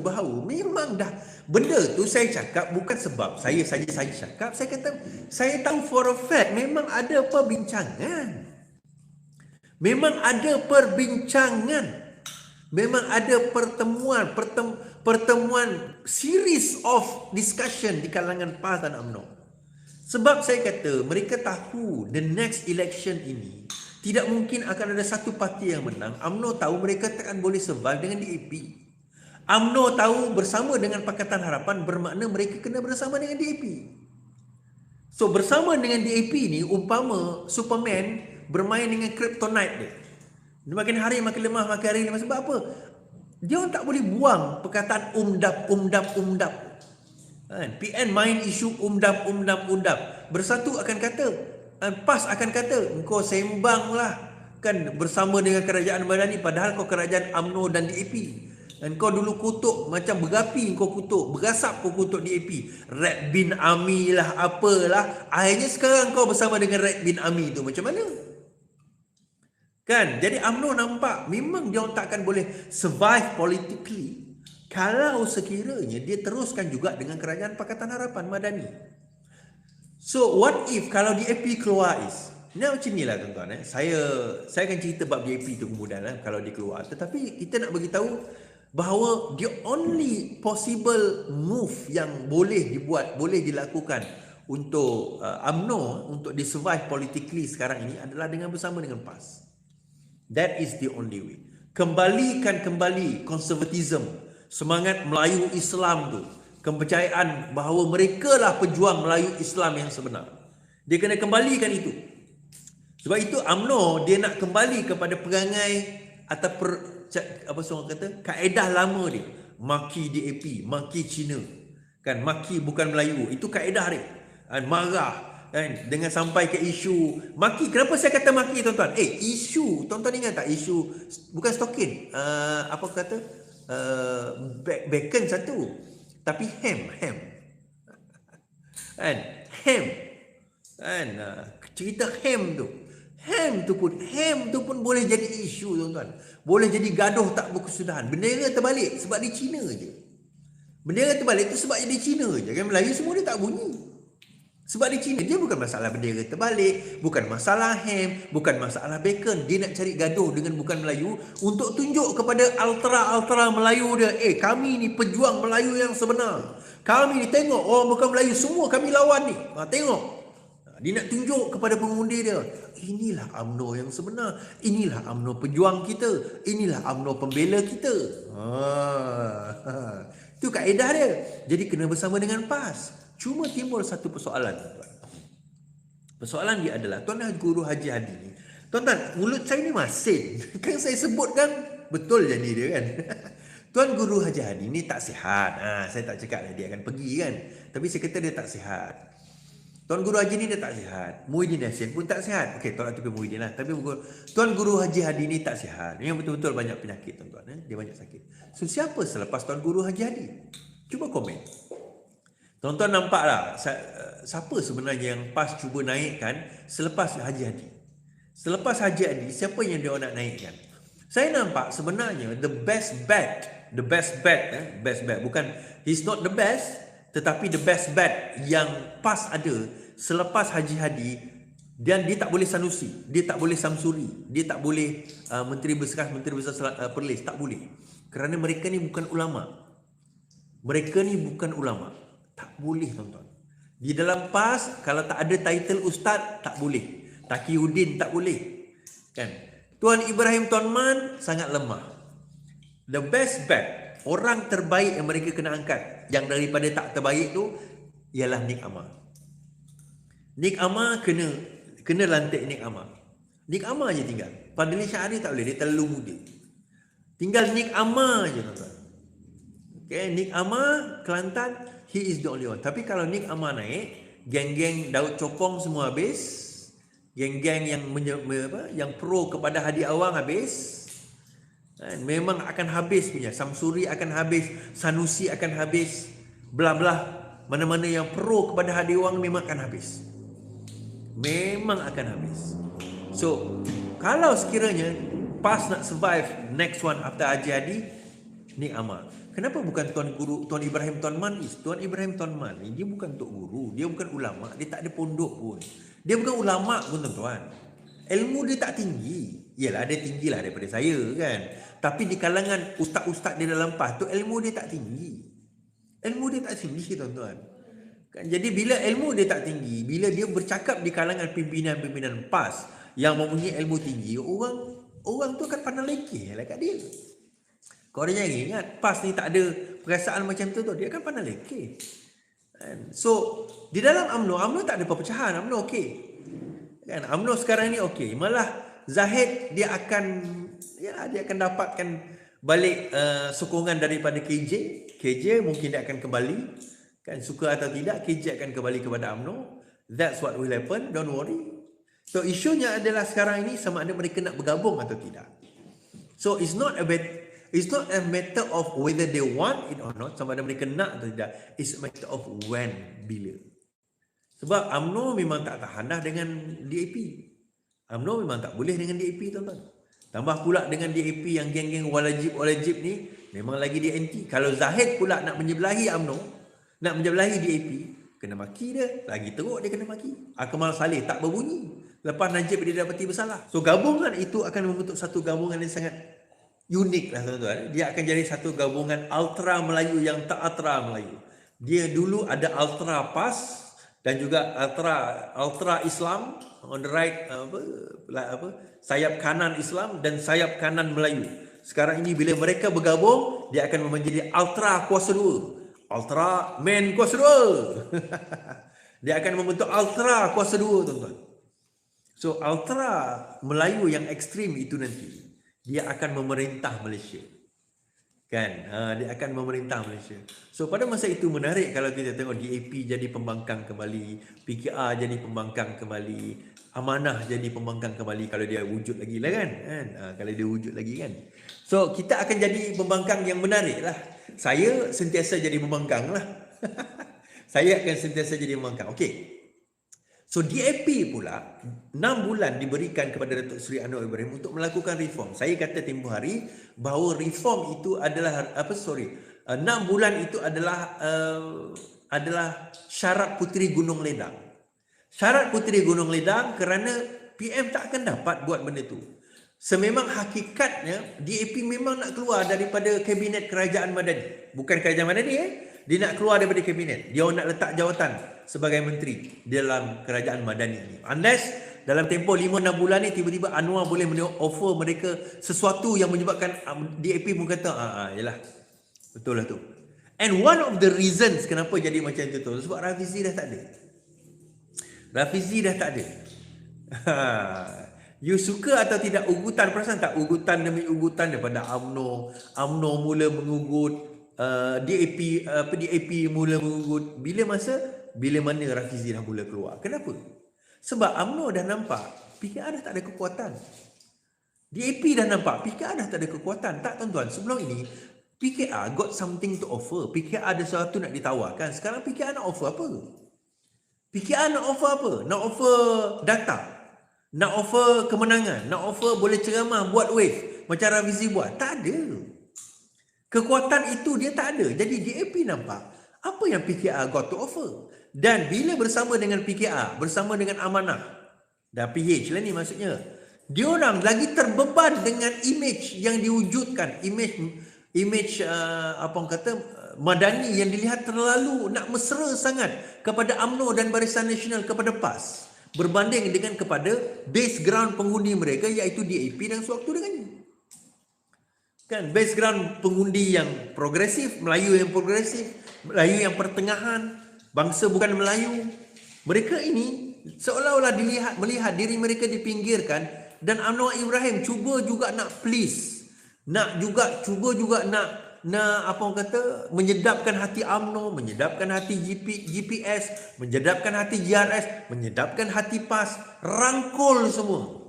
bahawa memang dah benda tu saya cakap bukan sebab saya saja saya cakap. Saya kata saya tahu for a fact memang ada perbincangan. Memang ada perbincangan. Memang ada pertemuan pertem, pertemuan series of discussion di kalangan PAS dan UMNO sebab saya kata mereka tahu the next election ini tidak mungkin akan ada satu parti yang menang. AMNO tahu mereka takkan boleh survive dengan DAP. AMNO tahu bersama dengan Pakatan Harapan bermakna mereka kena bersama dengan DAP. So bersama dengan DAP ni umpama Superman bermain dengan kryptonite dia. Dia makin hari makin lemah, makin hari lemah. Sebab apa? Dia orang tak boleh buang perkataan umdap, umdap, umdap. Kan? PN main isu umdap, umdap, umdap. Bersatu akan kata, dan PAS akan kata engkau sembang lah kan bersama dengan kerajaan Madani padahal kau kerajaan AMNO dan DAP dan kau dulu kutuk macam berapi kau kutuk berasap kau kutuk DAP Red Bin Army lah apalah. Akhirnya sekarang kau bersama dengan Red Bin Army tu macam mana? Kan? Jadi AMNO nampak memang dia tak akan boleh survive politically kalau sekiranya dia teruskan juga dengan kerajaan Pakatan Harapan Madani. So what if kalau DAP keluar is? Ini macam ni lah tuan-tuan eh. Saya saya akan cerita bab DAP tu kemudian eh, kalau dia keluar. Tetapi kita nak bagi tahu bahawa the only possible move yang boleh dibuat, boleh dilakukan untuk uh, UMNO untuk di survive politically sekarang ini adalah dengan bersama dengan PAS. That is the only way. Kembalikan kembali konservatism, semangat Melayu Islam tu kepercayaan bahawa mereka lah pejuang Melayu Islam yang sebenar. Dia kena kembalikan itu. Sebab itu AMNO dia nak kembali kepada perangai atau per, apa seorang kata kaedah lama dia. Maki DAP, maki Cina. Kan maki bukan Melayu. Itu kaedah dia. Dan marah kan dengan sampai ke isu maki kenapa saya kata maki tuan-tuan eh isu tuan-tuan ingat tak isu bukan stokin uh, apa kata uh, bacon satu tapi ham, ham. Kan? Ham. Kan? Ah, cerita ham tu. Ham tu pun, ham tu pun boleh jadi isu tuan-tuan. Boleh jadi gaduh tak berkesudahan. Bendera terbalik sebab dia Cina je. Bendera terbalik tu sebab dia Cina je. Kan Melayu semua dia tak bunyi. Sebab di China dia bukan masalah bendera terbalik, bukan masalah ham, bukan masalah bacon. Dia nak cari gaduh dengan bukan Melayu untuk tunjuk kepada ultra-ultra Melayu dia, eh kami ni pejuang Melayu yang sebenar. Kami ni tengok orang bukan Melayu semua kami lawan ni. Ha, tengok. Dia nak tunjuk kepada pengundi dia. Inilah AMNO yang sebenar. Inilah AMNO pejuang kita. Inilah AMNO pembela kita. Ha. Itu kaedah dia. Jadi kena bersama dengan PAS. Cuma timbul satu persoalan tuan. Persoalan dia adalah tuan guru Haji Hadi ni. Tuan-tuan, mulut saya ni masin. Kan saya sebut kan betul jadi dia kan. Tuan Guru Haji Hadi ni tak sihat. Ha, saya tak cakap dia akan pergi kan. Tapi saya kata dia tak sihat. Tuan Guru Haji ni dia tak sihat. Muhyiddin Yassin pun tak sihat. Okey, tolak tepi Muhyiddin lah. Tapi Tuan Guru Haji Hadi ni tak sihat. Yang betul-betul banyak penyakit tuan-tuan. Eh? Dia banyak sakit. So, siapa selepas Tuan Guru Haji Hadi? Cuba komen. Tuan-tuan nampak tak siapa sebenarnya yang PAS cuba naikkan selepas Haji Hadi? Selepas Haji Hadi, siapa yang dia nak naikkan? Saya nampak sebenarnya the best bet, the best bet, eh, best bet bukan he's not the best, tetapi the best bet yang PAS ada selepas Haji Hadi dan dia tak boleh Sanusi, dia tak boleh Samsuri, dia tak boleh uh, Menteri Besar Menteri Besar uh, Perlis, tak boleh. Kerana mereka ni bukan ulama. Mereka ni bukan ulama. Tak boleh tuan-tuan. Di dalam PAS kalau tak ada title ustaz tak boleh. Taqiyuddin tak boleh. Kan? Tuan Ibrahim Tuan Man sangat lemah. The best bet orang terbaik yang mereka kena angkat yang daripada tak terbaik tu ialah Nik Amar. Nik Amar kena kena lantik Nik Amar. Nik Amar je tinggal. Fadli Syahri tak boleh dia terlalu muda. Tinggal Nik Amar je tuan-tuan. Okay, Nik Amar Kelantan he is the only one. Tapi kalau Nick Amar naik, geng-geng Daud Copong semua habis. Geng-geng yang menye, apa, yang pro kepada Hadi Awang habis. Dan memang akan habis punya. Samsuri akan habis, Sanusi akan habis, bla-bla. Mana-mana yang pro kepada Hadi Awang memang akan habis. Memang akan habis. So, kalau sekiranya PAS nak survive next one after Haji Hadi, Nick Amar. Kenapa bukan Tuan Guru Tuan Ibrahim Tuan Man Tuan Ibrahim Tuan Man ni dia bukan tok guru, dia bukan ulama, dia tak ada pondok pun. Dia bukan ulama pun tuan-tuan. Ilmu dia tak tinggi. Yalah dia tinggilah daripada saya kan. Tapi di kalangan ustaz-ustaz di dalam PAS tu ilmu dia tak tinggi. Ilmu dia tak tinggi tuan-tuan. Kan jadi bila ilmu dia tak tinggi, bila dia bercakap di kalangan pimpinan-pimpinan PAS yang mempunyai ilmu tinggi, orang orang tu akan pandang lekeh lah kat dia. Kau ada jangan ingat, PAS ni tak ada perasaan macam tu tu, dia akan pandang lekeh. Kan? So, di dalam UMNO, UMNO tak ada perpecahan, UMNO okey. Kan? UMNO sekarang ni okey. Malah Zahid dia akan ya dia akan dapatkan balik uh, sokongan daripada KJ. KJ mungkin dia akan kembali. Kan suka atau tidak KJ akan kembali kepada UMNO. That's what will happen, don't worry. So isunya adalah sekarang ini sama ada mereka nak bergabung atau tidak. So it's not a bit It's not a matter of whether they want it or not, sama ada mereka nak atau tidak. It's a matter of when, bila. Sebab UMNO memang tak tahan dah dengan DAP. UMNO memang tak boleh dengan DAP, tuan-tuan. Tambah pula dengan DAP yang geng-geng walajib-walajib ni, memang lagi dia anti. Kalau Zahid pula nak menyebelahi UMNO, nak menyebelahi DAP, kena maki dia. Lagi teruk dia kena maki. Akmal Saleh tak berbunyi. Lepas Najib dia dapati bersalah. So gabungan itu akan membentuk satu gabungan yang sangat unik lah tuan-tuan. Dia akan jadi satu gabungan ultra Melayu yang tak ultra Melayu. Dia dulu ada ultra PAS dan juga ultra ultra Islam on the right apa apa sayap kanan Islam dan sayap kanan Melayu. Sekarang ini bila mereka bergabung dia akan menjadi ultra kuasa dua. Ultra men kuasa dua. dia akan membentuk ultra kuasa dua tuan-tuan. So ultra Melayu yang ekstrim itu nanti dia akan memerintah Malaysia. Kan? Ha, dia akan memerintah Malaysia. So pada masa itu menarik kalau kita tengok DAP jadi pembangkang kembali, PKR jadi pembangkang kembali, Amanah jadi pembangkang kembali kalau dia wujud lagi lah kan? kan? Ha, kalau dia wujud lagi kan? So kita akan jadi pembangkang yang menarik lah. Saya sentiasa jadi pembangkang lah. Saya akan sentiasa jadi pembangkang. Okey. So DAP pula 6 bulan diberikan kepada Datuk Seri Anwar Ibrahim untuk melakukan reform. Saya kata tempoh hari bahawa reform itu adalah apa sorry 6 uh, bulan itu adalah uh, adalah syarat Puteri Gunung Ledang. Syarat Puteri Gunung Ledang kerana PM tak akan dapat buat benda tu. Sememang hakikatnya DAP memang nak keluar daripada kabinet kerajaan Madani. Bukan kerajaan Madani eh. Dia nak keluar daripada kabinet. Dia nak letak jawatan sebagai menteri dalam kerajaan Madani ini. Unless dalam tempoh 5-6 bulan ni tiba-tiba Anwar boleh offer mereka sesuatu yang menyebabkan um, DAP pun kata, ah, ah yalah, betul lah tu. And one of the reasons kenapa jadi macam itu tu, sebab Rafizi dah tak ada. Rafizi dah tak ada. you suka atau tidak ugutan, perasan tak ugutan demi ugutan daripada AMNO. AMNO mula mengugut, uh, DAP, apa DAP mula mengugut. Bila masa bila mana Rafizi dah mula keluar. Kenapa? Sebab UMNO dah nampak PKR dah tak ada kekuatan. DAP dah nampak PKR dah tak ada kekuatan. Tak tuan-tuan, sebelum ini PKR got something to offer. PKR ada sesuatu nak ditawarkan. Sekarang PKR nak offer apa? PKR nak offer apa? Nak offer data. Nak offer kemenangan. Nak offer boleh ceramah, buat wave. Macam Rafizi buat. Tak ada. Kekuatan itu dia tak ada. Jadi DAP nampak apa yang PKR got to offer. Dan bila bersama dengan PKR, bersama dengan Amanah, dan PH lah ni maksudnya, diorang lagi terbeban dengan image yang diwujudkan, image image uh, apa orang kata madani yang dilihat terlalu nak mesra sangat kepada AMNO dan Barisan Nasional kepada PAS berbanding dengan kepada base ground pengundi mereka iaitu DAP dan sewaktu dengannya. Kan base ground pengundi yang progresif, Melayu yang progresif, Melayu yang pertengahan, bangsa bukan Melayu. Mereka ini seolah-olah dilihat melihat diri mereka dipinggirkan dan Anwar Ibrahim cuba juga nak please. Nak juga cuba juga nak nak apa orang kata menyedapkan hati AMNO, menyedapkan hati GP, GPS, menyedapkan hati GRS, menyedapkan hati PAS, rangkul semua.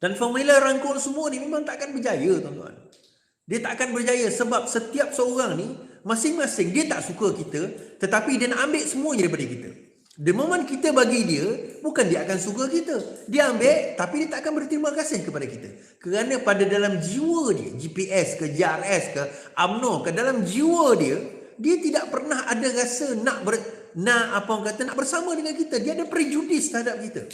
Dan formula rangkul semua ni memang tak akan berjaya tuan-tuan. Dia tak akan berjaya sebab setiap seorang ni masing-masing dia tak suka kita tetapi dia nak ambil semuanya daripada kita The moment kita bagi dia, bukan dia akan suka kita. Dia ambil tapi dia tak akan berterima kasih kepada kita. Kerana pada dalam jiwa dia, GPS ke JRS ke UMNO ke dalam jiwa dia, dia tidak pernah ada rasa nak ber, nak apa orang kata nak bersama dengan kita. Dia ada prejudis terhadap kita.